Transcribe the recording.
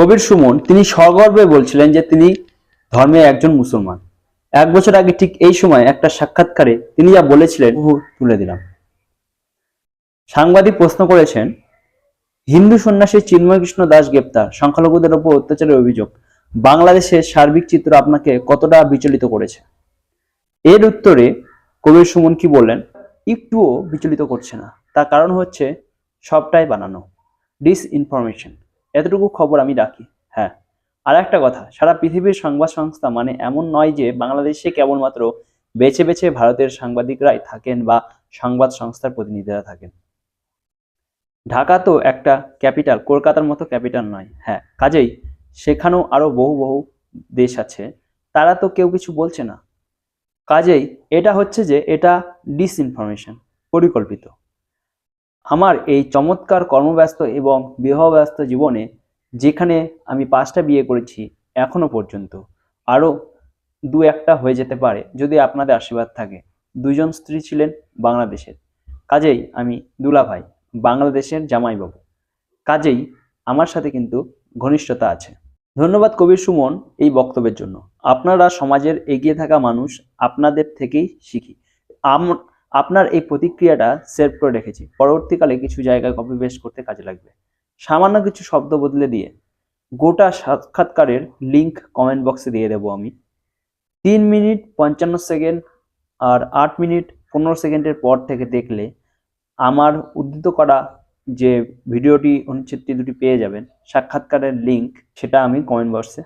কবির সুমন তিনি সগর্বে বলছিলেন যে তিনি ধর্মে একজন মুসলমান। এক বছর আগে ঠিক এই সময় একটা সাক্ষাৎকারে তিনি যা বলেছিলেন তুলে দিলাম। সাংবাদিক প্রশ্ন করেছেন হিন্দু সন্ন্যাসী চিন্ময় কৃষ্ণ দাস গ্রেপ্তার সংখ্যালঘুদের ওপর অত্যাচারের অভিযোগ বাংলাদেশের সার্বিক চিত্র আপনাকে কতটা বিচলিত করেছে? এর উত্তরে কবির সুমন কি বললেন একটুও বিচলিত করছে না। তার কারণ হচ্ছে সবটাই বানানো ডিস ইনফরমেশন এতটুকু খবর আমি রাখি হ্যাঁ। আর একটা কথা, সারা পৃথিবীর সংবাদ সংস্থা মানে এমন নয় যে বাংলাদেশে কেবলমাত্র বেছে বেছে ভারতের সাংবাদিকরাই থাকেন বা সংবাদ সংস্থার প্রতিনিধিরা থাকেন। ঢাকা তো একটা ক্যাপিটাল, কলকাতার মতো ক্যাপিটাল নয় হ্যাঁ। কাজেই সেখানেও আরও বহু বহু দেশ আছে, তারা তো কেউ কিছু বলছে না। কাজেই এটা হচ্ছে যে এটা ডিসইনফরমেশন পরিকল্পিত। আমার এই চমৎকার কর্মব্যস্ত এবং বিবাহব্যস্ত জীবনে যেখানে আমি পাঁচটা বিয়ে করেছি এখনও পর্যন্ত, আরও দু একটা হয়ে যেতে পারে যদি আপনাদের আশীর্বাদ থাকে। দুজন স্ত্রী ছিলেন বাংলাদেশের। কাজেই আমি দুলাভাই বাংলাদেশের জামাইবাবু। কাজেই আমার সাথে কিন্তু ঘনিষ্ঠতা আছে। ধন্যবাদ কবির সুমন এই বক্তব্যের জন্য। আপনারা সমাজের এগিয়ে থাকা মানুষ আপনাদের থেকেই শিখি। আপনার এই প্রতিক্রিয়াটা সেভ করে রেখেছি। পরবর্তীকালে কিছু জায়গায় কপি পেস্ট করতে কাজে লাগবে। সামান্য কিছু শব্দ বদলে দিয়ে গোটা সাক্ষাৎকারের লিংক কমেন্ট বক্সে দিয়ে দেবো আমি। তিন মিনিট পঞ্চান্ন সেকেন্ড আর আট মিনিট পনেরো সেকেন্ডের পর থেকে দেখলে আমার উদ্ধৃত করা যে ভিডিওটি অনুচ্ছেদটি দুটি পেয়ে যাবেন, সাক্ষাৎকারের লিংক সেটা আমি কমেন্ট বক্সে